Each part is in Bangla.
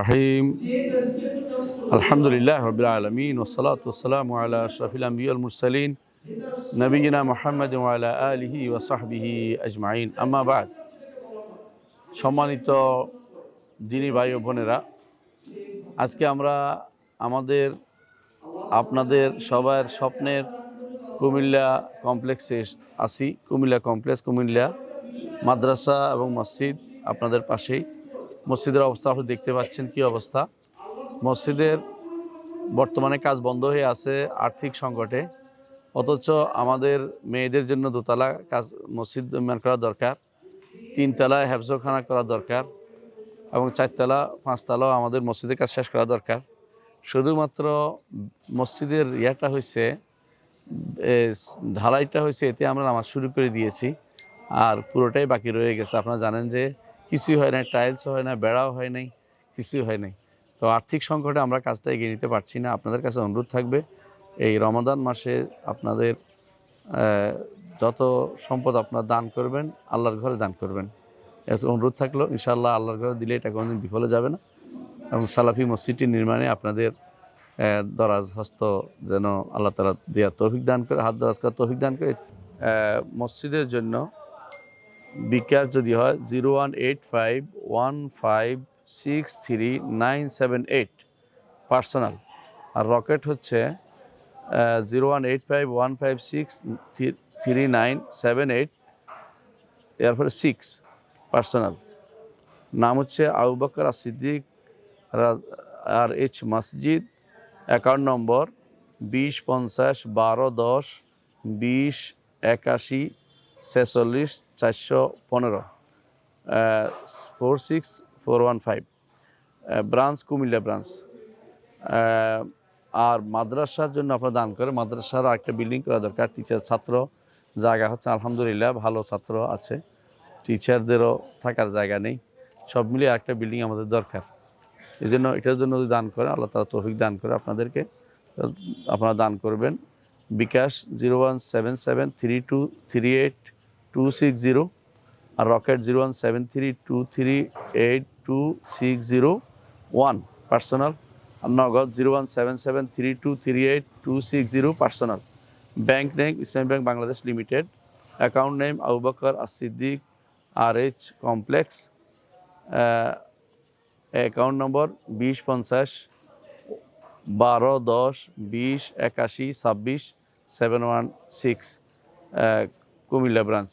রাহিম আলহামদুলিল্লাহ মোহাম্মদ আম্মাবাদ সম্মানিত দিনী ভাই বোনেরা, আজকে আমরা আমাদের, আপনাদের সবার স্বপ্নের কুমিল্লা কমপ্লেক্সে আসি। কুমিল্লা কমপ্লেক্স, কুমিল্লা মাদ্রাসা এবং মসজিদ আপনাদের পাশেই। মসজিদের অবস্থা আপনি দেখতে পাচ্ছেন কি অবস্থা? মসজিদের বর্তমানে কাজ বন্ধ হয়ে আছে আর্থিক সংকটে। অথচ আমাদের মেয়েদের জন্য দোতলা কাজ, মসজিদ নির্মাণ করা দরকার, তিনতলায় হেফজখানা করা দরকার এবং চারতলা পাঁচতলাও আমাদের মসজিদের কাজ শেষ করা দরকার। শুধুমাত্র মসজিদের ইয়াটা হয়েছে ঢালাইটা হয়েছে এতে আমরা নামাজ শুরু করে দিয়েছি। আর পুরোটাই বাকি রয়ে গেছে। আপনারা জানেন যে কিছুই হয় নাই টাইলস হয় না বেড়াও হয় নাই, কিছুই হয় নাই। তো আর্থিক সংকটে আমরা কাজটা এগিয়ে নিতে পারছি না। আপনাদের কাছে অনুরোধ থাকবে, এই রমাদান মাসে আপনাদের যত সম্পদ আপনারা দান করবেন, আল্লাহর ঘরে দান করবেন। এত অনুরোধ থাকল, ইনশাআল্লাহ আল্লাহর ঘরে দিলে এটা কোনোদিন বিফলে যাবে না। এবং সালাফি মসজিদটি নির্মাণে আপনাদের দরাজ হস্ত যেন আল্লাহ তালা দেওয়া তৌফিক দান করে, হাত দরাজ করা তৌফিক দান করে মসজিদের জন্য বিকাশ যদি হয় zero one eight five one five six three nine seven eight personal. আর রকেট হচ্ছে zero one eight five one five six three nine seven eight এরপরে সিক্স পার্সোনাল। নাম হচ্ছে আবু বকর আর সিদ্দিক আর এইচ মসজিদ অ্যাকাউন্ট নম্বর বিশ পঞ্চাশ বারো দশ বিশ একাশি ছেচল্লিশ, চারশো পনেরো four six, four one five branch, Comilla branch. আর মাদ্রাসার জন্য আপনারা দান করে মাদ্রাসার একটা বিল্ডিং করা দরকার টিচার ছাত্র। জায়গা হচ্ছে আলহামদুলিল্লাহ ভালো ছাত্র আছে। টিচারদেরও থাকার জায়গা নেই। সব মিলিয়ে একটা বিল্ডিং আমাদের দরকার। এই জন্য এটার জন্য যদি দান করে আল্লাহ তালা তৌফিক দান করে আপনাদেরকে, আপনারা দান করবেন। BKash zero one seven seven three two three eight two six zero আর Rocket zero one seven three two three eight two six zero one personal আর Nagad zero one seven seven three two three eight two six zero personal. Bank name Islami bank Bangladesh limited. Account name Abu Bakar Asiddique R H complex. Account number বিশ পঞ্চাশ বারো দশ বিশ একাশি ছাব্বিশ seven one six Comilla branch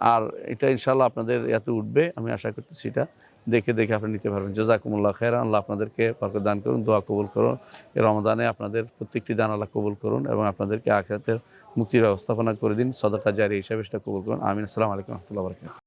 আর এটা ইনশাল্লাহ আপনাদের এত উঠবে, আমি আশা করতেছি এটা। দেখে দেখে আপনি নিতে পারবেন। জোজাকুমুল্লাহ খের আল্লাহ আপনাদেরকে দান করুন, দোয়া কবুল করুন। এর রমদানে আপনাদের প্রত্যেকটি দান আল্লাহ কবুল করুন এবং আপনাদেরকে আখেরাতের মুক্তির ব্যবস্থাপনা করে দিন। সদকা জারি হিসাবে সেটা কবুল করুন। আমিন। আসসালামু আলাইকুম রহমতুল্লাহ বরকাত